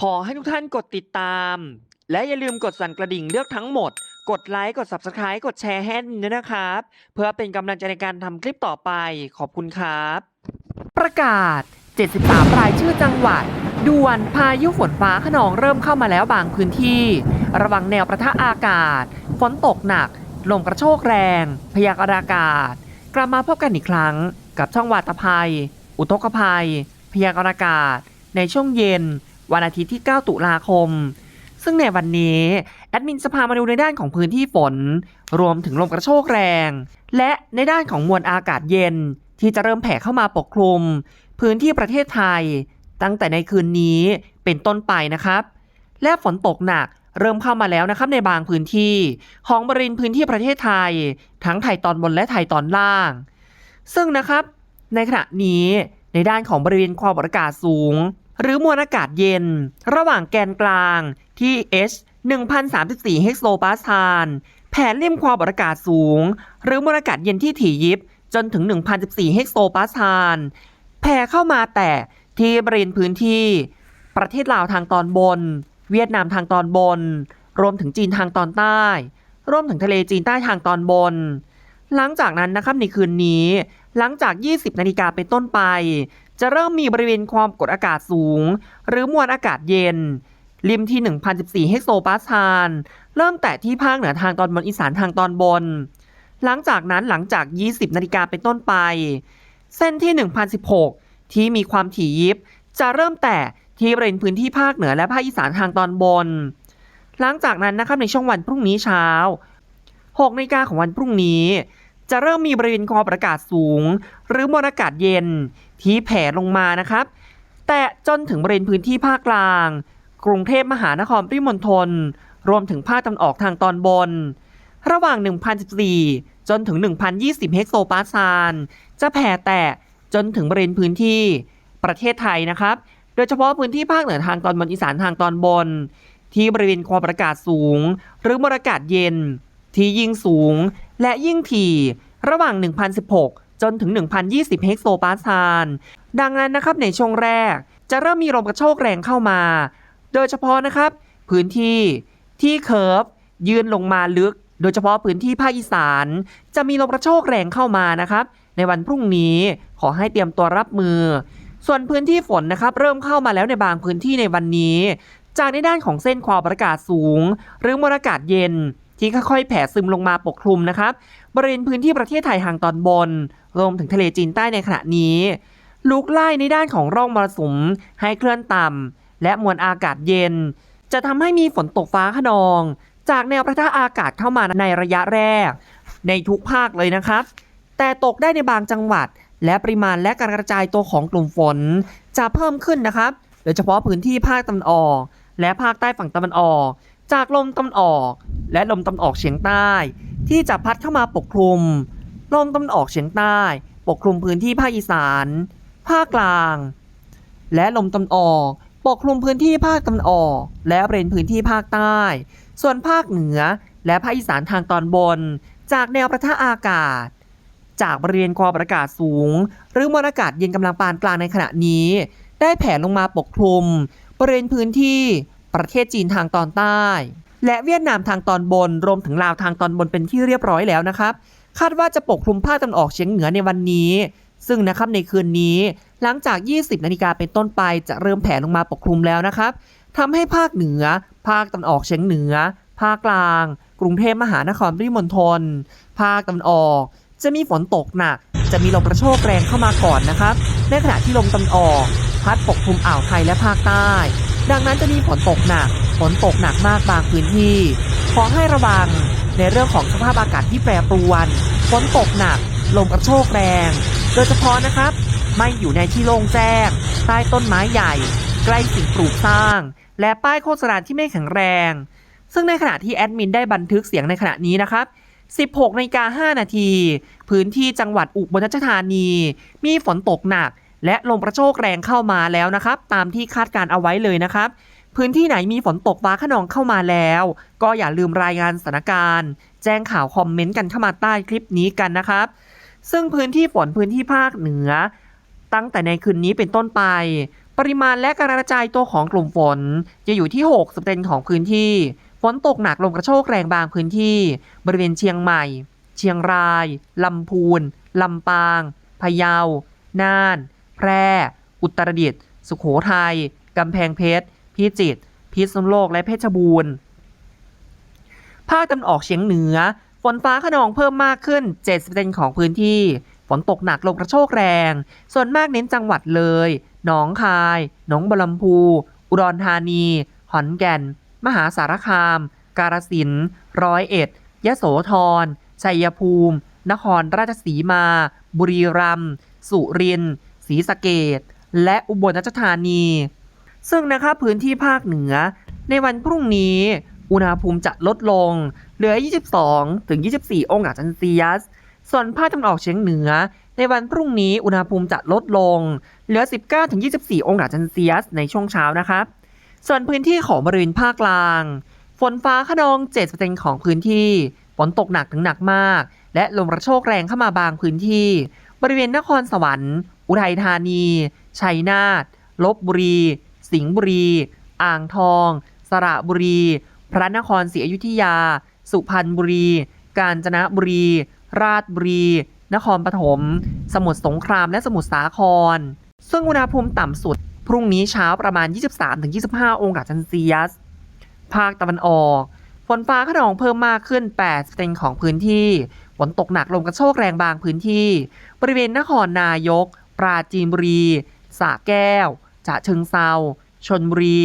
ขอให้ทุกท่านกดติดตาม และอย่าลืมกดสั่นกระดิ่งเลือกทั้งหมด กดไลค์ กด Subscribe กดแชร์ให้ด้วยนะครับ เพื่อเป็นกำลังใจในการทำคลิปต่อไป ขอบคุณครับ ประกาศ 73 รายชื่อจังหวัดด่วนพายุฝนฟ้าขนองเริ่มเข้ามาแล้วบางพื้นที่ ระวังแนวประทะอากาศ ฝนตกหนัก ลมกระโชกแรง พยากรณ์อากาศ กลับมาพบกันอีกครั้ง กับช่องวาตภัย อุทกภัย พยากรณ์อากาศ ในช่วงเย็น วันอาทิตย์ที่ 9 ตุลาคม ซึ่งในวันนี้ แอดมินจะพามาดูในด้านของพื้นที่ฝน รวมถึงลมกระโชกแรง และในด้านของมวลอากาศเย็น ที่จะเริ่มแผ่เข้ามาปกคลุม พื้นที่ประเทศไทย ตั้งแต่ในคืนนี้เป็นต้นไปนะครับ และฝนตกหนักเริ่มเข้ามาแล้วนะครับในบางพื้นที่ ของบริเวณพื้นที่ประเทศไทย ทั้งไทยตอนบนและไทยตอนล่าง ซึ่งนะครับ ในขณะนี้ในด้านของบริเวณความกดอากาศสูง หรือมวลอากาศเย็น ระหว่างแกนกลางที่ H 1034 เฮกโซปาสคาลแผ่เลี่ยมความกดอากาศสูง หรือมวลอากาศเย็นที่ถี่ยิบ จนถึง 1014 เฮกโซปาสคาลแผ่เข้ามาแต่ที่บริเวณพื้นที่ ประเทศลาวทางตอนบน เวียดนามทางตอนบน รวมถึงจีนทางตอนใต้รวมถึงทะเลจีนใต้ทางตอนบน หลังจากนั้นนะครับในคืนนี้ หลังจาก 20 นาฬิกาเป็นต้นไป จะเริ่มมีบริเวณความกดอากาศสูง หรือมวลอากาศเย็น ริมที่ 1014 เฮกโซปาสคาลเริ่มแตะที่ภาคเหนือทางตอนบนอีสานทางตอนบน หลังจากนั้นหลังจาก 20 นาฬิกาเป็นต้นไป เส้นที่ 1016 ที่มีความถี่ยิบ จะเริ่มแตะที่บริเวณพื้นที่ภาคเหนือและภาคอีสานทางตอนบน หลังจากนั้นนะครับในช่วงวันพรุ่งนี้เช้า6นาฬิกาของวันพรุ่งนี้ จะเริ่มมีบริเวณความกดอากาศสูง หรือมวลอากาศเย็น ที่แผ่ลงมานะครับ แต่จนถึงบริเวณพื้นที่ภาคกลาง กรุงเทพมหานครปริมณฑลรวมถึงภาคตะวันออกทางตอนบน ระหว่าง 1014 จนถึง 1020 เฮกโซปาสคาลจะแผ่แตะจนถึงบริเวณพื้นที่ประเทศไทยนะครับ โดยเฉพาะพื้นที่ภาคเหนือทางตอนบนอีสานทางตอนบน ที่บริเวณความกดอากาศสูง หรือมวลอากาศเย็น ที่ยิ่งสูงและยิ่งถี่ระหว่าง 1016 จนถึง 1020 เฮกโซปาสคาล ดังนั้นนะครับในช่วงแรก จะเริ่มมีลมกระโชกแรงเข้ามา โดยเฉพาะนะครับพื้นที่ที่เคิร์ฟยืนลงมาลึก โดยเฉพาะพื้นที่ภาคอีสาน จะมีลมกระโชกแรงเข้ามานะครับ ในวันพรุ่งนี้ขอให้เตรียมตัวรับมือ ส่วนพื้นที่ฝนนะครับเริ่มเข้ามาแล้วในบางพื้นที่ในวันนี้ จากในด้านของเส้นความกดอากาศสูง หรือมวลอากาศเย็นที่ค่อยๆแผ่ซึมลงมาปกคลุมนะครับ บริเวณพื้นที่ประเทศไทยทางตอนบน รวมถึงทะเลจีนใต้ในขณะนี้ ลุกไล่ในด้านของร่องมรสุมให้เคลื่อนต่ำและมวลอากาศเย็น จะทำให้มีฝนตกฟ้าขนอง จากแนวประทะอากาศเข้ามาในระยะแรก ในทุกภาคเลยนะครับ แต่ตกได้ในบางจังหวัด และปริมาณและการกระจายตัวของกลุ่มฝน จะเพิ่มขึ้นนะครับ โดยเฉพาะพื้นที่ภาคตะวันออก และภาคใต้ฝั่งตะวันออก จากลมตะวันออก และลมตะวันออกเฉียงใต้ ที่จะพัดเข้ามาปกคลุมลมตะวันออกเฉียงใต้ ปกคลุมพื้นที่ภาคอีสาน ภาคกลาง และลมตะวันออก ปกคลุมพื้นที่ภาคตะวันออก และบริเวณพื้นที่ภาคใต้ ส่วนภาคเหนือ และภาคอีสานทางตอนบน จากแนวประทะอากาศ จากบริเวณความกดอากาศสูง หรือมวลอากาศเย็นกำลังปานกลางในขณะนี้ ได้แผ่ลงมาปกคลุม บริเวณพื้นที่ประเทศจีนทางตอนใต้ และเวียดนามทางตอนบน รวมถึงลาวทางตอนบนเป็นที่เรียบร้อยแล้วนะครับ คาดว่าจะปกคลุมภาคตะวันออกเฉียงเหนือในวันนี้ ซึ่งนะครับในคืนนี้ หลังจาก 20 นาฬิกาเป็นต้นไปจะเริ่มแผ่ลงมาปกคลุมแล้วนะครับทำให้ภาคเหนือ ภาคตะวันออกเฉียงเหนือ ภาคกลาง กรุงเทพมหานครปริมณฑลภาคตะวันออก จะมีฝนตกหนัก จะมีลมกระโชกแรงเข้ามาก่อนนะครับ ในขณะที่ลมตะวันออก พัดปกคลุมอ่าวไทยและภาคใต้ ดังนั้นจะมีฝนตกหนัก ฝนตกหนักมากบางพื้นที่ ขอให้ระวังในเรื่องของสภาพอากาศที่แปรปรวน ฝนตกหนัก ลมกระโชกแรง โดยเฉพาะนะครับ ไม่อยู่ในที่โล่งแจ้ง ใต้ต้นไม้ใหญ่ ใกล้สิ่งปลูกสร้าง และป้ายโฆษณาที่ไม่แข็งแรง ซึ่งในขณะที่แอดมินได้บันทึกเสียงในขณะนี้นะครับ16นาฬิกา5นาที พื้นที่จังหวัดอุบลราชธานี มีฝนตกหนัก และลมกระโชกแรงเข้ามาแล้วนะครับ ตามที่คาดการเอาไว้เลยนะครับ พื้นที่ไหนมีฝนตกฟ้าขนองเข้ามาแล้ว ก็อย่าลืมรายงานสถานการณ์ แจ้งข่าวคอมเมนต์กันเข้ามาใต้คลิปนี้กันนะครับ ซึ่งพื้นที่ฝนพื้นที่ภาคเหนือ ตั้งแต่ในคืนนี้เป็นต้นไป ปริมาณและการกระจายตัวของกลุ่มฝน จะอยู่ที่60%ของพื้นที่ ฝนตกหนักลมกระโชกแรงบางพื้นที่ บริเวณเชียงใหม่ เชียงราย ลำพูน ลำปาง พะเยา น่าน แพร่ อุตรดิตถ์ สุโขทัย กำแพงเพชร พิจิตรพิษณุโลกและเพชรบูรณ์ ภาคตะวันออกเฉียงเหนือ ฝนฟ้าขนองเพิ่มมากขึ้น 70%ของพื้นที่ ฝนตกหนักลมกระโชกแรง ส่วนมากเน้นจังหวัดเลย หนองคาย หนองบัวลำพู อุดรธานี ขอนแก่น มหาสารคาม กาฬสินธุ์ร้อยเอ็ด ยะโสธร ชัยภูมิ นครราชสีมา บุรีรัมย์ สุรินทร์ ศรีสะเกดและอุบลราชธานี ซึ่งนะคะพื้นที่ภาคเหนือ ในวันพรุ่งนี้ อุณหภูมิจะลดลง เหลือ 22 ถึง 24 องศาเซนเซียส ส่วนภาคตะวันออกเฉียงเหนือ ในวันพรุ่งนี้อุณหภูมิจะลดลง เหลือ 19 ถึง 24 องศาเซนเซียส ในช่วงเช้านะครับส่วนพื้นที่ของบริเวณภาคกลาง ฝนฟ้าขนอง 7%ของพื้นที่ฝนตกหนักถึงหนักมาก และลมกระโชกแรงเข้ามาบางพื้นที่ บริเวณนครสวรรค์ อุทัยธานี ชัยนาทลบบุรี สิงห์บุรี อ่างทอง สระบุรี พระนครศรีอยุธยา สุพรรณบุรี กาญจนบุรี ราชบุรี นครปฐม สมุทรสงครามและสมุทรสาคร ซึ่งอุณหภูมิต่ำสุด พรุ่งนี้เช้าประมาณ 23-25 องศาเซนเซียส ภาคตะวันออก ฝนฟ้าขนองเพิ่มมากขึ้น8%ของพื้นที่ ฝนตกหนักลมกระโชกแรงบางพื้นที่ บริเวณนครนายก ปราจีนบุรีสระแก้ว ฉะเชิงเซาชนบุรี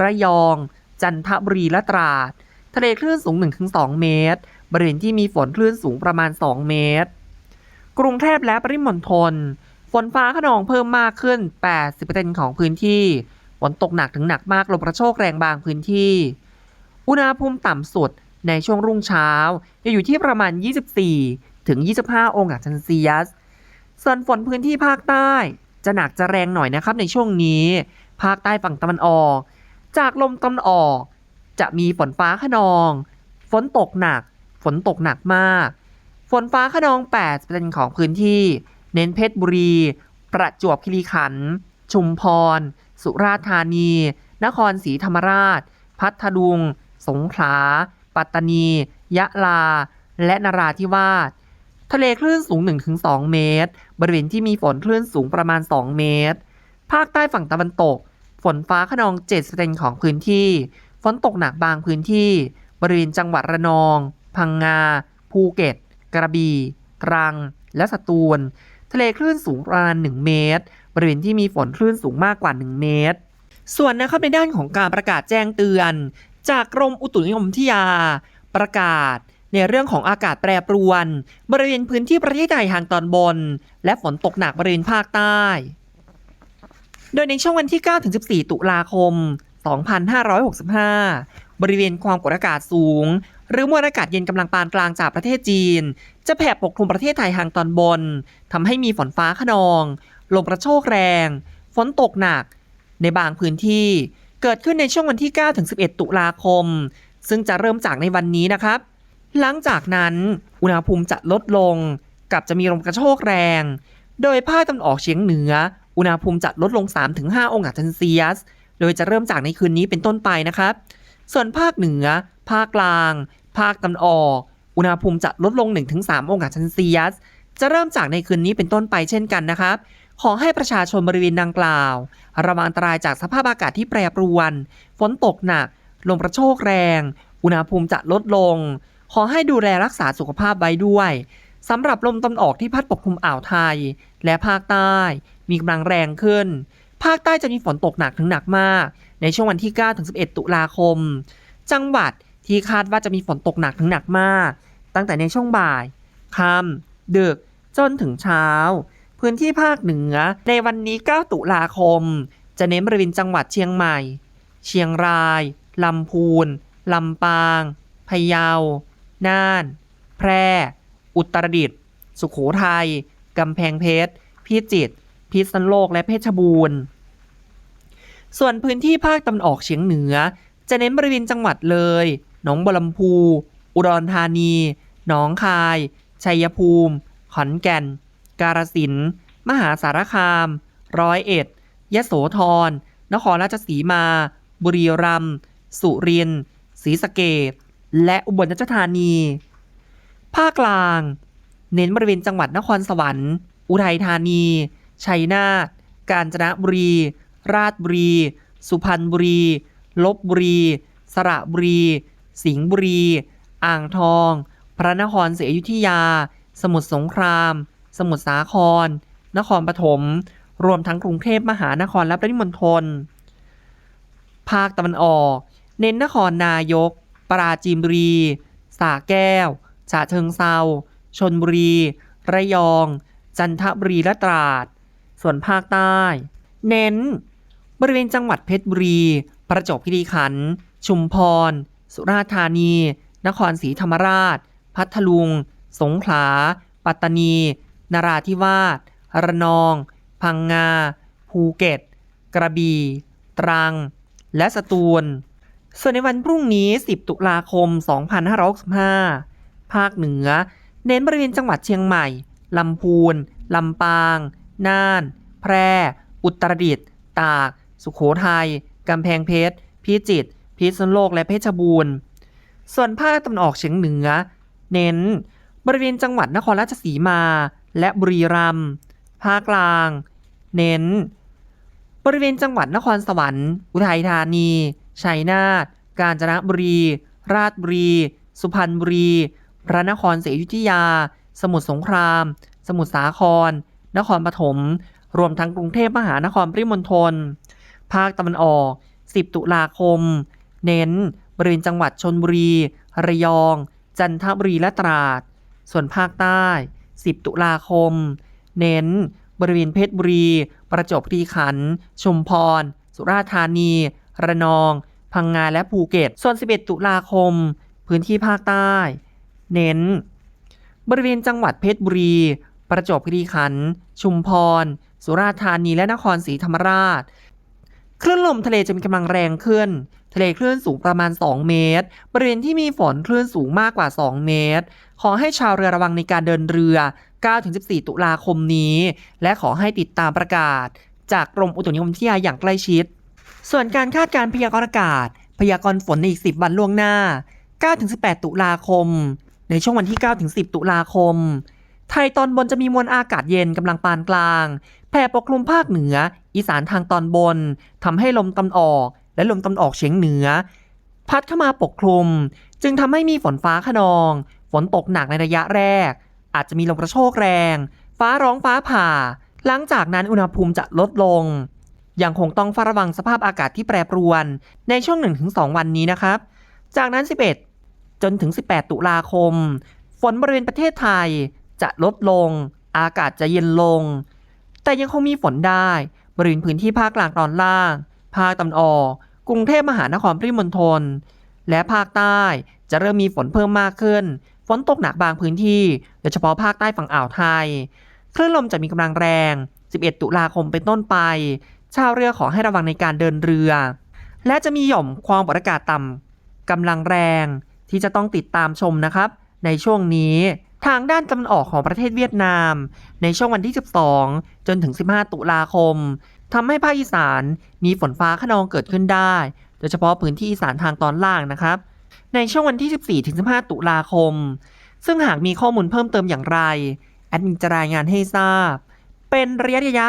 ระยอง จันทบุรีและตราด ทะเลคลื่นสูง 1-2 เมตร บริเวณที่มีฝนคลื่นสูงประมาณ 2 เมตร กรุงเทพและปริมณฑล ฝนฟ้าขนองเพิ่มมากขึ้น 80%ของพื้นที่ ฝนตกหนักถึงหนักมากลมกระโชกแรงบางพื้นที่ อุณหภูมิต่ำสุดในช่วงรุ่งเช้าจะอยู่ที่ประมาณ 24 ถึง 25 องศาเซนเซียส ส่วนฝนพื้นที่ภาคใต้ จะหนักจะแรงหน่อยนะครับในช่วงนี้ ภาคใต้ฝั่งตะวันออก จากลมตะวันออก จะมีฝนฟ้าขนอง ฝนตกหนัก ฝนตกหนักมาก ฝนฟ้าขนอง8%ของพื้นที่ เน้นเพชรบุรี ประจวบคีรีขันธ์ชุมพร สุราษฎร์ธานี นครศรีธรรมราช พัทลุง สงขลา ปัตตานี ยะลา และนราธิวาส ทะเลคลื่นสูง 1-2 เมตร บริเวณที่มีฝนคลื่นสูงประมาณ 2 เมตร ภาคใต้ฝั่งตะวันตก ฝนฟ้าขนอง 7%ของพื้นที่ ฝนตกหนักบางพื้นที่ บริเวณจังหวัดระนอง พังงา ภูเก็ต กระบี่ ตรัง และสตูล ทะเลคลื่นสูงประมาณ 1 เมตร บริเวณที่มีฝนคลื่นสูงมากกว่า 1 เมตร ส่วนนะครับในด้านของการประกาศแจ้งเตือน จากกรมอุตุนิยมวิทยา ประกาศ ในเรื่องของอากาศแปรปรวน บริเวณพื้นที่ประเทศไทยทางตอนบน และฝนตกหนักบริเวณภาคใต้ โดยในช่วงวันที่ 9-14 ตุลาคม 2565 บริเวณความกดอากาศสูง หรือมวลอากาศเย็นกำลังปานกลางจากประเทศจีน จะแผ่ปกคลุมประเทศไทยทางตอนบนทำให้มีฝนฟ้าขนอง ลมกระโชกแรง ฝนตกหนัก ในบางพื้นที่เกิดขึ้นในช่วงวันที่ 9-11 ตุลาคม ซึ่งจะเริ่มจากในวันนี้นะครับ หลังจากนั้น อุณหภูมิจะลดลง กับจะมีลมกระโชกแรง โดยภาคตะวันออกเฉียงเหนือ อุณหภูมิจะลดลง 3-5 องศาเซนเซียส โดยจะเริ่มจากในคืนนี้เป็นต้นไปนะครับ ส่วนภาคเหนือ ภาคกลาง ภาคตะวันออก อุณหภูมิจะลดลง 1-3 องศาเซนเซียส จะเริ่มจากในคืนนี้เป็นต้นไปเช่นกันนะครับขอให้ประชาชนบริเวณดังกล่าว ระวังอันตรายจากสภาพอากาศที่แปรปรวน ฝนตกหนัก ลมกระโชกแรง อุณหภูมิจะลดลง ขอให้ดูแลรักษาสุขภาพไว้ด้วยสำหรับลมตะวันออกที่พัดปกคลุมอ่าวไทย และภาคใต้ มีกำลังแรงขึ้น ภาคใต้จะมีฝนตกหนักถึงหนักมาก ในช่วงวันที่ 9-11 ตุลาคม จังหวัดที่คาดว่าจะมีฝนตกหนักถึงหนักมาก ตั้งแต่ในช่วงบ่ายค่ำดึกจนถึงเช้า พื้นที่ภาคเหนือในวันนี้ 9 ตุลาคม จะเน้นบริเวณจังหวัดเชียงใหม่ เชียงรายลำพูนลำปางพะเยา น่าน แพร่ อุตรดิตถ์สุขโขทัยกำแพงเพชร พิจิตร พิษณุโลก และเพชรบูรณ์ ส่วนพื้นที่ภาคตะวันออกเฉียงเหนือ จะเน้นบริเวณจังหวัดเลย หนองบัวลำพู อุดรธานี หนองคาย ชัยภูมิ ขอนแก่น กาฬสินธุ์มหาสารคาม ร้อยเอ็ด ยโสธร นครราชสีมา บุรีรัมย์ สุรินทร์ ศรีสะเกษ และอุบลราชธานี ภาคกลาง เน้นบริเวณจังหวัดนครสวรรค์ อุทัยธานี ชัยนาท กาญจนบุรี ราชบุรี สุพรรณบุรี ลบบุรี สระบุรี สิงห์บุรี อ่างทอง พระนครศรีอยุธยา สมุทรสงคราม สมุทรสาคร นครปฐม รวมทั้งกรุงเทพมหานครและปริมณฑล ภาคตะวันออก เน้นนครนายก ปราจีนบุรีสระแก้ว ฉะเชิงเซาชนบุรี ระยอง จันทบุรีและตราด ส่วนภาคใต้ เน้น บริเวณจังหวัดเพชรบุรี ประจวบคีรีขันธ์ชุมพร สุราษฎร์ธานี นครศรีธรรมราช พัทลุง สงขลา ปัตตานี นราธิวาส ระนอง พังงา ภูเก็ต กระบี่ ตรัง และสตูล ส่วนในวันพรุ่งนี้ 10 ตุลาคม 2565 ภาคเหนือ เน้นบริเวณจังหวัดเชียงใหม่ ลำพูน ลำปาง น่าน แพร่ อุตรดิตถ์ ตาก สุขโขทัย กำแพงเพชร พิจิตร พิษณุโลก และเพชรบูรณ์ ส่วนภาคตะวันออกเฉียงเหนือ เน้น บริเวณจังหวัดนครราชสีมา และบุรีรัมย์ ภาคกลาง เน้น บริเวณจังหวัดนครสวรรค์ อุทัยธานี ชัยนาท กาญจนบุรี ราชบุรี สุพรรณบุรี พระนครศรีอยุธยา สมุทรสงคราม สมุทรสาคร นครปฐม รวมทั้งกรุงเทพมหานครปริมณฑล ภาคตะวันออก 10 ตุลาคม เน้น บริเวณจังหวัดชนบุรี ระยอง จันทบุรีและตราด ส่วนภาคใต้ 10 ตุลาคม เน้น บริเวณเพชรบุรี ประจวบคีรีขันธ์ ชุมพร สุราษฎร์ธานี ระนอง พังงาและภูเก็ต ส่วน 11 ตุลาคม พื้นที่ภาคใต้ เน้น บริเวณจังหวัดเพชรบุรี ประจวบคีรีขันธ์ชุมพร สุราษฎร์ธานีและนครศรีธรรมราชคลื่นลมทะเลจะมีกำลังแรงขึ้น ทะเลคลื่นสูงประมาณ 2 เมตร บริเวณที่มีฝนคลื่นสูงมากกว่า 2 เมตร ขอให้ชาวเรือระวังในการเดินเรือ 9-14 ตุลาคมนี้ และขอให้ติดตามประกาศ จากกรมอุตุนิยมวิทยาอย่างใกล้ชิด ส่วนการคาดการณ์พยากรณ์อากาศ พยากรณ์ฝนในอีก 10 วันล่วงหน้า 9-18 ตุลาคม ในช่วงวันที่ 9-10 ตุลาคม ไทยตอนบนจะมีมวลอากาศเย็นกำลังปานกลาง แผ่ปกคลุมภาคเหนือ อีสานทางตอนบนทำให้ลมตะวันออก และลมตะวันออกเฉียงเหนือ พัดเข้ามาปกคลุม จึงทำให้มีฝนฟ้าขนอง ฝนตกหนักในระยะแรก อาจจะมีลมกระโชกแรง ฟ้าร้องฟ้าผ่า หลังจากนั้นอุณหภูมิจะลดลง ยังคงต้องเฝ้าระวังสภาพอากาศที่แปรปรวน ในช่วง 1-2 วันนี้นะครับ จากนั้น 11 จนถึง 18 ตุลาคม ฝนบริเวณประเทศไทยจะลดลง อากาศจะเย็นลง แต่ยังคงมีฝนได้ บริเวณพื้นที่ภาคกลางตอนล่าง ภาคตะวันออก กรุงเทพมหานครปริมณฑล และภาคใต้จะเริ่มมีฝนเพิ่มมากขึ้น ฝนตกหนักบางพื้นที่ โดยเฉพาะภาคใต้ฝั่งอ่าวไทย คลื่นลมจะมีกำลังแรง 11 ตุลาคมเป็นต้นไป ชาวเรือขอให้ระวังในการเดินเรือ และจะมีหย่อมความกดอากาศต่ำกำลังแรงที่จะต้องติดตามชมนะครับ ในช่วงนี้ทางด้านตะวันออกของประเทศเวียดนาม ในช่วงวันที่ 12 จนถึง 15 ตุลาคมทำให้ภาคอีสานมีฝนฟ้าขนองเกิดขึ้นได้ โดยเฉพาะพื้นที่อีสานทางตอนล่างนะครับ ในช่วงวันที่ 14 ถึง 15 ตุลาคม ซึ่งหากมีข้อมูลเพิ่มเติมอย่างไร แอดมินจะรายงานให้ทราบ เป็นระยะระยะ